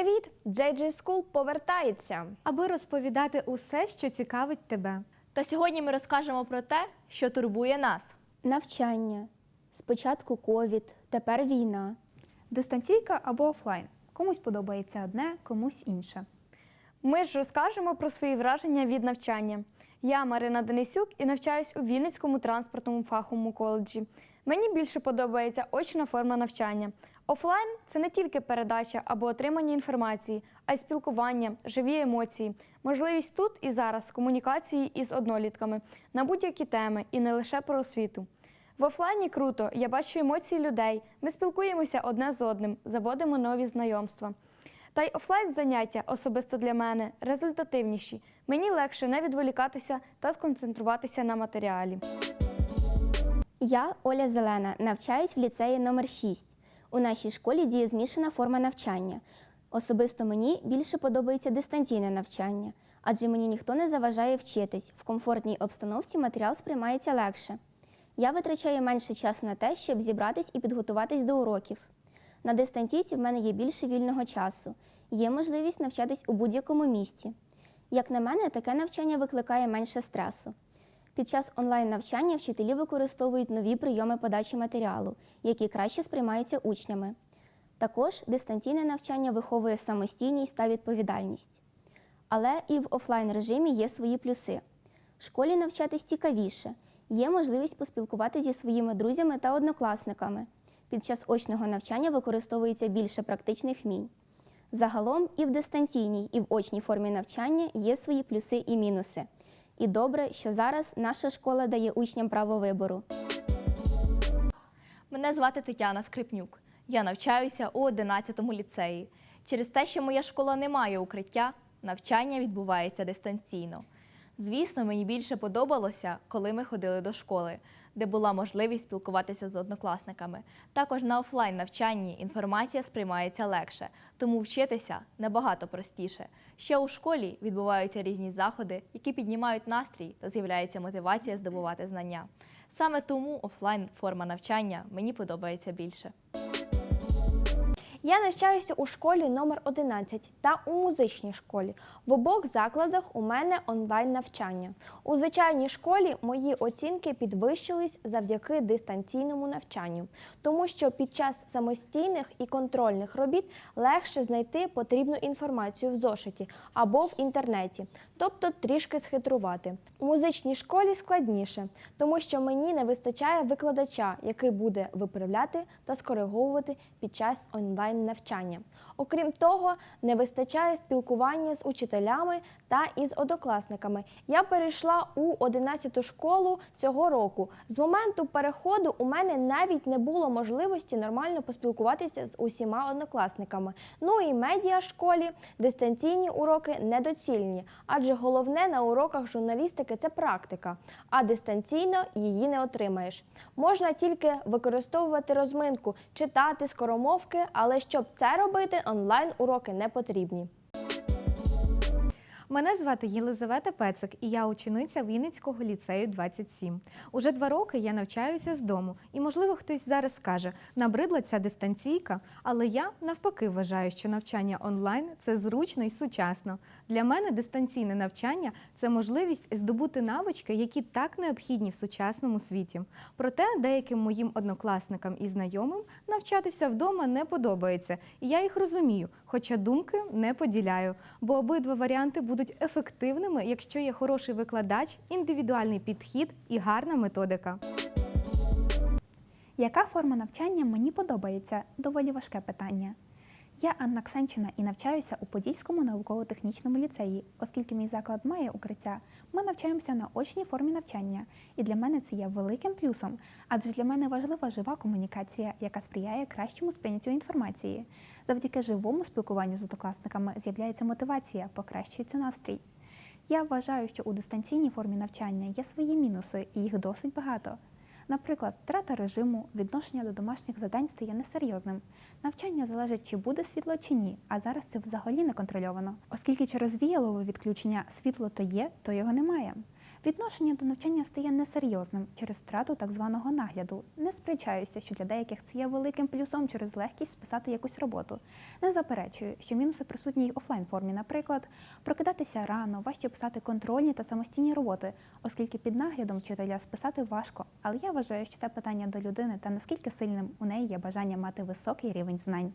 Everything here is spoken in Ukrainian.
Привіт! JJ School повертається. аби розповідати усе, що цікавить тебе. Та сьогодні ми розкажемо про те, що турбує нас. Навчання. Спочатку ковід, тепер війна. Дистанційка або офлайн. Комусь подобається одне, комусь інше. Ми ж розкажемо про свої враження від навчання. Я Марина Денисюк і навчаюсь у Вінницькому транспортному фаховому коледжі. Мені більше подобається очна форма навчання. Офлайн це не тільки передача або отримання інформації, а й спілкування, живі емоції, можливість тут і зараз комунікації із однолітками на будь-які теми і не лише про освіту. В офлайні круто, я бачу емоції людей. Ми спілкуємося одне з одним, заводимо нові знайомства. Та й офлайн заняття особисто для мене результативніші. Мені легше не відволікатися та сконцентруватися на матеріалі. Я Оля Зелена, навчаюсь в ліцеї номер 6 У нашій школі діє змішана форма навчання. Особисто мені більше подобається дистанційне навчання, адже мені ніхто не заважає вчитись. В комфортній обстановці матеріал сприймається легше. Я витрачаю менше часу на те, щоб зібратись і підготуватись до уроків. На дистанційці в мене є більше вільного часу, є можливість навчатись у будь-якому місці. Як на мене, таке навчання викликає менше стресу. Під час онлайн-навчання вчителі використовують нові прийоми подачі матеріалу, які краще сприймаються учнями. Також дистанційне навчання виховує самостійність та відповідальність. Але і в офлайн режимі є свої плюси. В школі навчатись цікавіше, є можливість поспілкуватися зі своїми друзями та однокласниками. Під час очного навчання використовується більше практичних вмінь. Загалом і в дистанційній, і в очній формі навчання є свої плюси і мінуси. І добре, що зараз наша школа дає учням право вибору. Мене звати Тетяна Скрипнюк. Я навчаюся у 11 ліцеї. Через те, що моя школа не має укриття, навчання відбувається дистанційно. Звісно, мені більше подобалося, коли ми ходили до школи, де була можливість спілкуватися з однокласниками. Також на офлайн навчанні інформація сприймається легше, тому вчитися набагато простіше. Ще у школі відбуваються різні заходи, які піднімають настрій та з'являється мотивація здобувати знання. Саме тому офлайн форма навчання мені подобається більше. Я навчаюся у школі номер 11 та у музичній школі. В обох закладах у мене онлайн навчання. У звичайній школі мої оцінки підвищились завдяки дистанційному навчанню, тому що під час самостійних і контрольних робіт легше знайти потрібну інформацію в зошиті або в інтернеті, тобто трішки схитрувати. У музичній школі складніше, тому що мені не вистачає викладача, який буде виправляти та скориговувати під час онлайн навчання. Окрім того, не вистачає спілкування з учителями та із однокласниками. Я перейшла у 11 школу цього року. З моменту переходу у мене навіть не було можливості нормально поспілкуватися з усіма однокласниками. Ну і медіа школі дистанційні уроки недоцільні, адже головне на уроках журналістики це практика, а дистанційно її не отримаєш. Можна тільки використовувати розминку, читати скоромовки, але щоб це робити, онлайн уроки не потрібні. Мене звати Єлизавета Пецик, і я учениця Вінницького ліцею 27. Уже два роки я навчаюся з дому, і можливо хтось зараз скаже, набридла ця дистанційка, але я навпаки вважаю, що навчання онлайн це зручно і сучасно. Для мене дистанційне навчання це можливість здобути навички, які так необхідні в сучасному світі. Проте деяким моїм однокласникам і знайомим навчатися вдома не подобається, і я їх розумію, хоча думки не поділяю, бо обидва варіанти будуть ефективними, якщо є хороший викладач, індивідуальний підхід і гарна методика. Яка форма навчання мені подобається? Доволі важке питання. Я Анна Ксенчина і навчаюся у Подільському науково-технічному ліцеї. Оскільки мій заклад має укриття, ми навчаємося на очній формі навчання. І для мене це є великим плюсом, адже для мене важлива жива комунікація, яка сприяє кращому сприйняттю інформації. Завдяки живому спілкуванню з однокласниками з'являється мотивація, покращується настрій. Я вважаю, що у дистанційній формі навчання є свої мінуси, і їх досить багато. Наприклад, втрата режиму, відношення до домашніх задань стає несерйозним. Навчання залежить, чи буде світло чи ні, а зараз це взагалі не контрольовано, оскільки через віялове відключення світло то є, то його немає. Відношення до навчання стає несерйозним через втрату так званого нагляду. Не сперечаюся, що для деяких це є великим плюсом через легкість списати якусь роботу. Не заперечую, що мінуси присутні й офлайн формі, наприклад, прокидатися рано, важче писати контрольні та самостійні роботи, оскільки під наглядом вчителя списати важко. Але я вважаю, що це питання до людини та наскільки сильним у неї є бажання мати високий рівень знань.